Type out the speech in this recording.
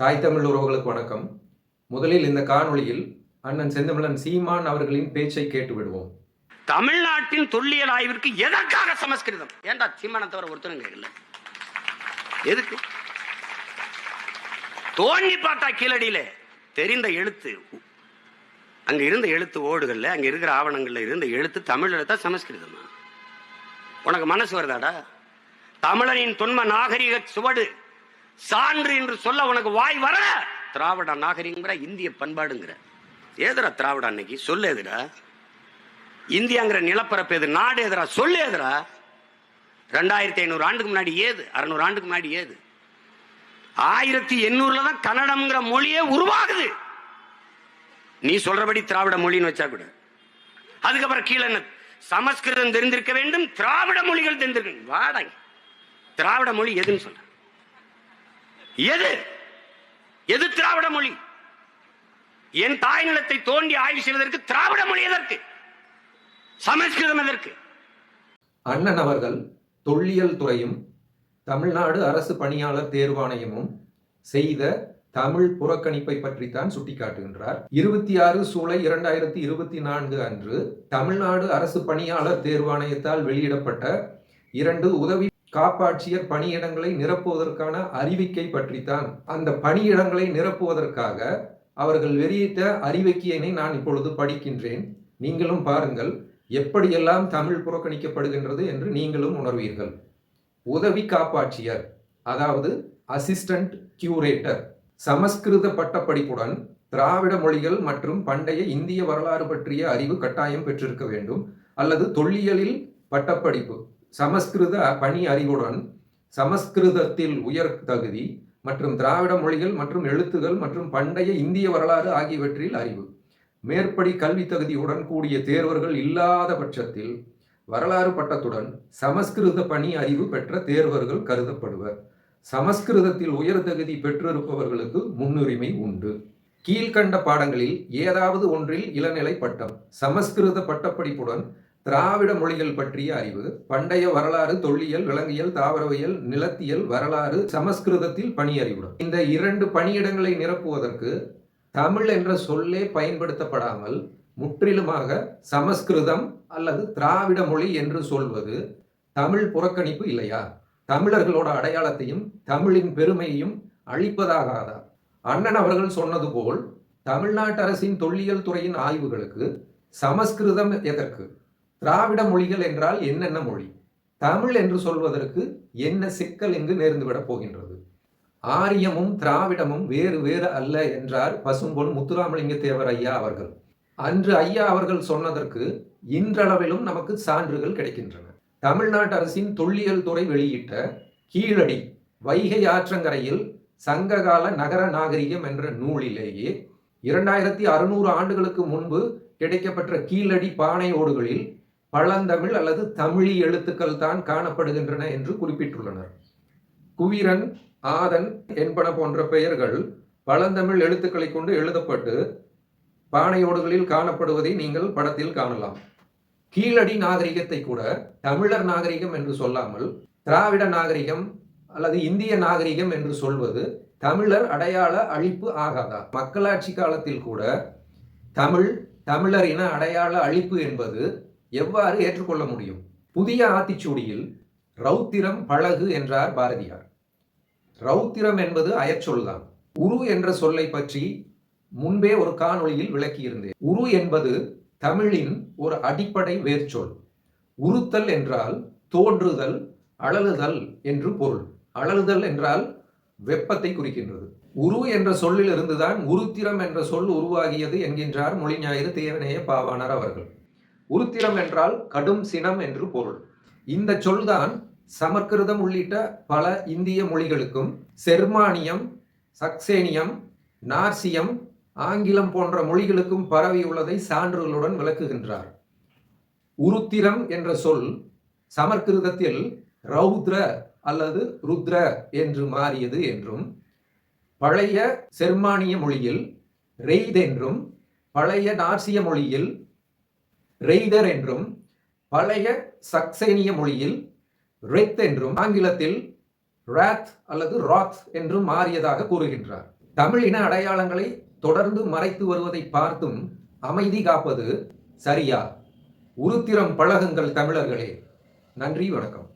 தாய் தமிழ் உறவுகளுக்கு வணக்கம். முதலில் இந்த காணொளியில் அண்ணன் செந்தமிழன் சீமான் அவர்களின் பேச்சை கேட்டு விடுவோம். தமிழ்நாட்டின் தொல்லியல் ஆய்விற்கு எதற்காக சமஸ்கிருதம்? ஏன்டா சீமான தவிர ஒருத்தரும் கேட்கல எதுக்கு? தோண்டி பார்த்தா கீழடியில தெரிந்த எழுத்து. அங்க இருந்த எழுத்து ஓடுகள்ல அங்க இருக்கிற ஆவணங்கள்ல இருந்த எழுத்து தமிழ் எழுத்தா சமஸ்கிருதமா? உனக்கு மனசு வருதாடா? தமிழனின் தொன்ம நாகரிக சுவடு சான்று என்று சொல்ல உனக்கு வாய் வர? திராவிட நாகரிகங்கிற இந்திய பண்பாடுங்கிற. ஏதுடா திராவிட அன்னைக்கு? சொல்லு எதுடா இந்தியாங்கிற நிலப்பரப்பு எது? நாடு எதுரா சொல்லு எதுரா ரெண்டாயிரத்தி ஐநூறு ஆண்டுக்கு முன்னாடி ஏது? அறுநூறு ஆண்டுக்கு முன்னாடி ஏது? ஆயிரத்தி எண்ணூறுல தான் கன்னடம்ங்கிற மொழியே உருவாகுது. நீ சொல்றபடி திராவிட மொழின்னு வச்சா கூட. அதுக்கப்புறம் கீழே என்ன? சமஸ்கிருதம் தெரிந்திருக்க வேண்டும் திராவிட மொழிகள் தெரிந்திருக்க வாடங்க திராவிட மொழி எதுன்னு சொல்ற? எது? எது திராவிட மொழி? என் தாய் நிலத்தை தோண்டி ஆய்வு செய்வதற்கு திராவிட மொழி எதற்கு? சமஸ்கிருதம் எதற்கு? அண்ணன் அவர்கள் தொல்லியல் துறையும் தமிழ்நாடு அரசு பணியாளர் தேர்வாணையமும் செய்த தமிழ் புறக்கணிப்பை பற்றித்தான் சுட்டிக்காட்டுகின்றார். இருபத்தி ஆறு சூலை இரண்டாயிரத்தி இருபத்தி நான்கு அன்று தமிழ்நாடு அரசு பணியாளர் தேர்வாணையத்தால் வெளியிடப்பட்ட இரண்டு உதவி காப்பாட்சியர் பணியிடங்களை நிரப்புவதற்கான அறிவிக்கை பற்றித்தான். அந்த பணியிடங்களை நிரப்புவதற்காக அவர்கள் வெளியிட்ட அறிவிக்கையினை நான் இப்பொழுது படிக்கின்றேன். நீங்களும் பாருங்கள் எப்படியெல்லாம் தமிழ் புறக்கணிக்கப்படுகின்றது என்று நீங்களும் உணர்வீர்கள். உதவி காப்பாட்சியர் அதாவது அசிஸ்டன்ட் கியூரேட்டர் சமஸ்கிருத பட்டப்படிப்புடன் திராவிட மொழிகள் மற்றும் பண்டைய இந்திய வரலாறு பற்றிய அறிவு கட்டாயம் பெற்றிருக்க வேண்டும். அல்லது தொல்லியலில் பட்டப்படிப்பு சமஸ்கிருத பணி அறிவுடன் சமஸ்கிருதத்தில் உயர் தகுதி மற்றும் திராவிட மொழிகள் மற்றும் எழுத்துகள் மற்றும் பண்டைய இந்திய வரலாறு ஆகியவற்றில் அறிவு. மேற்படி கல்வி தகுதியுடன் கூடிய தேர்வர்கள் இல்லாத பட்சத்தில் வரலாறு பட்டத்துடன் சமஸ்கிருத பணி அறிவு பெற்ற தேர்வர்கள் கருதப்படுவர். சமஸ்கிருதத்தில் உயர் தகுதி பெற்றிருப்பவர்களுக்கு முன்னுரிமை உண்டு. கீழ்கண்ட பாடங்களில் ஏதாவது ஒன்றில் இளநிலை பட்டம் சமஸ்கிருத பட்டப்படிப்புடன் திராவிட மொழிகள் பற்றிய அறிவு பண்டைய வரலாறு தொல்லியல் விலங்கியல் தாவரவியல் நிலத்தியல் வரலாறு சமஸ்கிருதத்தில் பணியறிவுடன். இந்த இரண்டு பணியிடங்களை நிரப்புவதற்கு தமிழ் என்ற சொல்லே பயன்படுத்தப்படாமல் முற்றிலுமாக சமஸ்கிருதம் அல்லது திராவிட மொழி என்று சொல்வது தமிழ் புறக்கணிப்பு இல்லையா? தமிழர்களோட அடையாளத்தையும் தமிழின் பெருமையையும் அழிப்பதாகாதா? அண்ணன் அவர்கள் சொன்னது போல் தமிழ்நாட்டு அரசின் தொல்லியல் துறையின் ஆய்வுகளுக்கு சமஸ்கிருதம் எதற்கு? திராவிட மொழிகள் என்றால் என்னென்ன மொழி? தமிழ் என்று சொல்வதற்கு என்ன சிக்கல் இங்கு நேர்ந்துவிடப் போகின்றது? ஆரியமும் திராவிடமும் வேறு வேறு அல்ல என்றார் பசும்பொன் முத்துராமலிங்க தேவர் ஐயா அவர்கள். அன்று ஐயா அவர்கள் சொன்னதற்கு இன்றளவிலும் நமக்கு சான்றுகள் கிடைக்கின்றன. தமிழ்நாட்டு அரசின் தொல்லியல் துறை வெளியிட்ட கீழடி வைகை ஆற்றங்கரையில் சங்ககால நகர நாகரிகம் என்ற நூலிலேயே இரண்டாயிரத்தி அறுநூறு ஆண்டுகளுக்கு முன்பு கிடைக்கப்பெற்ற கீழடி பானை ஓடுகளில் பழந்தமிழ் அல்லது தமிழி எழுத்துக்கள் தான் காணப்படுகின்றன என்று குறிப்பிட்டுள்ளனர். குவிரன் ஆதன் என்பன போன்ற பெயர்கள் பழந்தமிழ் எழுத்துக்களை கொண்டு எழுதப்பட்டு பானையோடுகளில் காணப்படுவதை நீங்கள் படத்தில் காணலாம். கீழடி நாகரிகத்தை கூட தமிழர் நாகரிகம் என்று சொல்லாமல் திராவிட நாகரிகம் அல்லது இந்திய நாகரிகம் என்று சொல்வது தமிழர் அடையாள அழிப்பு ஆகாதா? மக்களாட்சி காலத்தில் கூட தமிழ் தமிழர் இன அடையாள அழிப்பு என்பது எவ்வாறு ஏற்றுக்கொள்ள முடியும்? புதிய ஆத்திச்சூடியில் ரௌத்திரம் பழகு என்றார் பாரதியார். ரௌத்திரம் என்பது அயற்சொல்தான் உரு என்ற சொல்லை பற்றி முன்பே ஒரு காணொளியில் விளக்கியிருந்தேன். உரு என்பது தமிழின் ஒரு அடிப்படை வேர்ச்சொல். உறுத்தல் என்றால் தோன்றுதல் அழலுதல் என்று பொருள். அழலுதல் என்றால் வெப்பத்தை குறிக்கின்றது. உரு என்ற சொல்லிலிருந்துதான் உருத்திரம் என்ற சொல் உருவாகியது என்கின்றார் மொழிஞாயிறு தேவநேய பாவாணர் அவர்கள். உருத்திரம் என்றால் கடும் சினம் என்று பொருள். இந்த சொல்தான் சமஸ்கிருதம் உள்ளிட்ட பல இந்திய மொழிகளுக்கும் செர்மானியம் சக்சேனியம் நார்சியம் ஆங்கிலம் போன்ற மொழிகளுக்கும் பரவியுள்ளதை சான்றுகளுடன் விளக்குகின்றார். உருத்திரம் என்ற சொல் சமஸ்கிருதத்தில் ரௌத்ர அல்லது ருத்ர என்று மாறியது என்றும் பழைய செர்மானிய மொழியில் ரெய்த் என்றும் பழைய நார்சிய மொழியில் ரெய்தர் என்றும் பழைய சக்சேனிய மொழியில் ரெத் என்றும் ஆங்கிலத்தில் ராத் அல்லது ராத் என்றும் மாறியதாக கூறுகின்றார். தமிழ் இன அடையாளங்களை தொடர்ந்து மறைத்து வருவதை பார்த்தும் அமைதி காப்பது சரியா? உருத்திரம் பழகுங்கள் தமிழர்களே. நன்றி வணக்கம்.